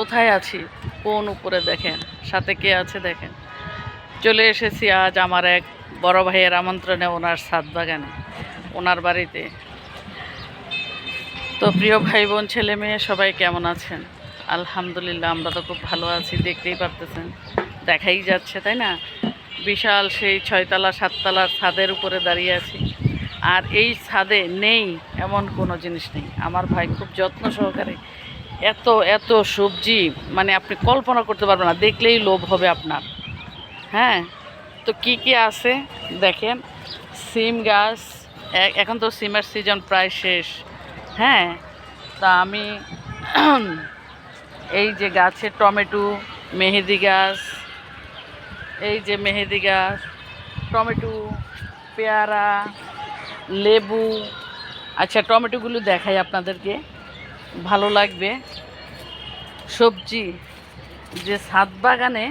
কোথায় আছি? কোন উপরে দেখেন? সাথে কে আছে দেখেন? চলে এসেছি আজ আমার এক বড় ভাইয়ের আমন্ত্রণে ওনার সাত বাগানে, ওনার বাড়িতে। তো প্রিয় ভাই বোন ছেলে মেয়ে, সবাই কেমন আছেন? আলহামদুলিল্লাহ, আমরা তো খুব ভালো আছি, দেখতেই পারতেছেন। দেখাই যাচ্ছে, তাই না? বিশাল সেই ছয়তলা, সাততলার ছাদের উপরে দাঁড়িয়ে আছি। আর এই ছাদে নেই এমন কোনো জিনিস নেই। আমার ভাই খুব যত্ন সহকারে এত এত সবজি মানে আপনি কল্পনা করতে পারবেন না, দেখলেই লোভ হবে আপনার। হ্যাঁ? তো কি কি আছে? দেখেন, সিম গাছ এখন তো সিমের সিজন প্রায় শেষ। হ্যাঁ? তা আমি এই যে গাছে টমেটো, মেহেদি গাছ, এই যে মেহেদি গাছ, টমেটো, পেয়ারা লেবু আচ্ছা টমেটোগুলো দেখাই আপনাদেরকে। ভালো লাগবে। সবজি, যে ছাদ বাগানে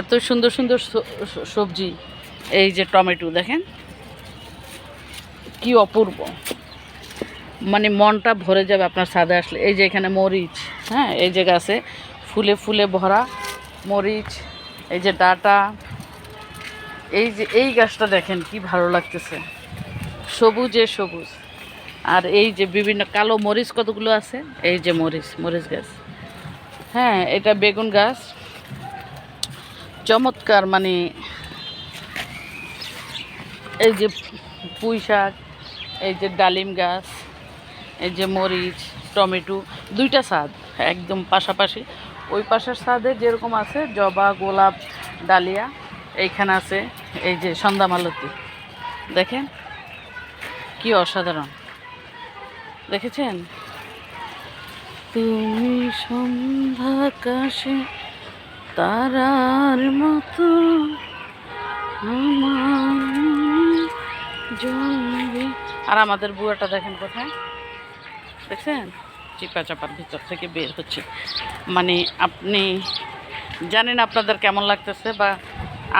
এত সুন্দর সুন্দর সবজি, এই যে টমেটো, দেখেন। কি অপূর্ব। মানে মনটা ভরে যাবে আপনার ছাদে আসলে। এই যে এখানে মরিচ হ্যাঁ এই যে গাছে ফুলে ফুলে ভরা মরিচ, এই যে ডাটা। এই যে, এই গাছটা দেখেন কি ভালো লাগতেছে। সবুজে সবুজ। আর এই যে বিভিন্ন কালো মরিচ কতগুলো আছে? এই যে মরিচ মরিচ গাছ। হ্যাঁ এটা বেগুন গাছ। চমৎকার মানে এই যে পুঁই শাক, এই যে ডালিম গাছ, এই যে মরিচ, টমেটো, দুইটা স্বাদ একদম পাশাপাশি। ওই পাশের স্বাদে যেরকম আছে, জবা, গোলাপ, ডালিয়া। এইখানে আছে, এই যে সন্ধ্যা মালতী। দেখেন? কি অসাধারণ। দেখেছেন? তুমি সন্ধ্যা আকাশে তারার মতো আর আমাদের বুয়াটা দেখেন কোথায়? দেখছেন? চিপা চাপার ভিতর থেকে বের হচ্ছে। মানে আপনি জানেন আপনাদের কেমন লাগতেছে বা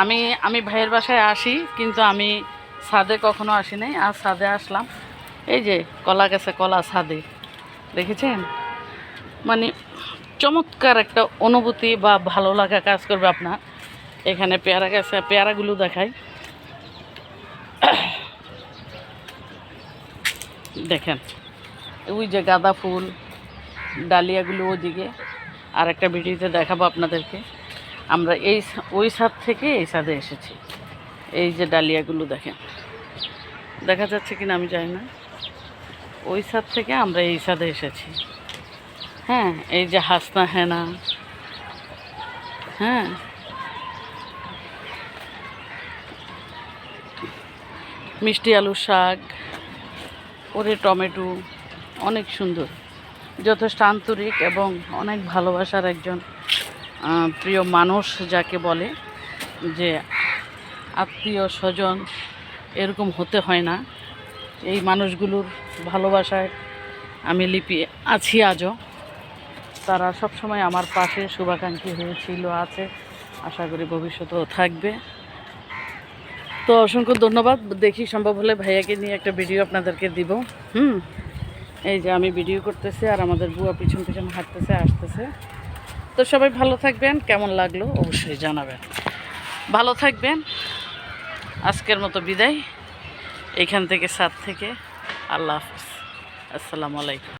আমি আমি ভাইয়ের বাসায় আসি, কিন্তু আমি ছাদে কখনো আসি নাই, আর ছাদে আসলাম। এই যে, কলা গেছে কলা ছাদে, দেখেছেন? মানে চমৎকার একটা অনুভূতি বা ভালো লাগা কাজ করবে আপনার। এখানে পেয়ারা গেছে, পেয়ারাগুলো দেখাই। দেখেন, ওই যে গাঁদা ফুল, ডালিয়াগুলো ওদিকে। আর একটা ভিডিওতে দেখাবো আপনাদেরকে। আমরা এই ওই ছাদ থেকে এই ছাদে এসেছি। এই যে ডালিয়াগুলো দেখেন। দেখা যাচ্ছে কিনা আমি জানি না। ওই ছাদ থেকে আমরা এই ছাদে এসেছি। হ্যাঁ এই যে হাসনা হেনা। হ্যাঁ। মিষ্টি আলু শাক, ওরে টমেটো, অনেক সুন্দর। যথেষ্ট আন্তরিক এবং অনেক ভালোবাসার একজন প্রিয় মানুষ যাকে বলে যে আত্মীয় স্বজন এরকম হতে হয় না। এই মানুষগুলোর ভালোবাসায় আমি লিপি আছি আজও। তারা সবসময় আমার পাশে শুভাকাঙ্ক্ষী হয়েছিল, আছে। আশা করি ভবিষ্যতেও থাকবে। তো অসংখ্য ধন্যবাদ। দেখি সম্ভব হলে ভাইয়াকে নিয়ে একটা ভিডিও আপনাদেরকে দিব। হুম? এই যে আমি ভিডিও করতেছি আর আমাদের বুয়া পিছন পিছন হাঁটতেছে, আসতেছে। তো সবাই ভালো থাকবেন, কেমন লাগল অবশ্যই জানাবেন। ভালো থাকবেন, আজকের মতো বিদায়। এখান থেকে সাত থেকে, আল্লাহ হাফিজ। আসসালামু আলাইকুম।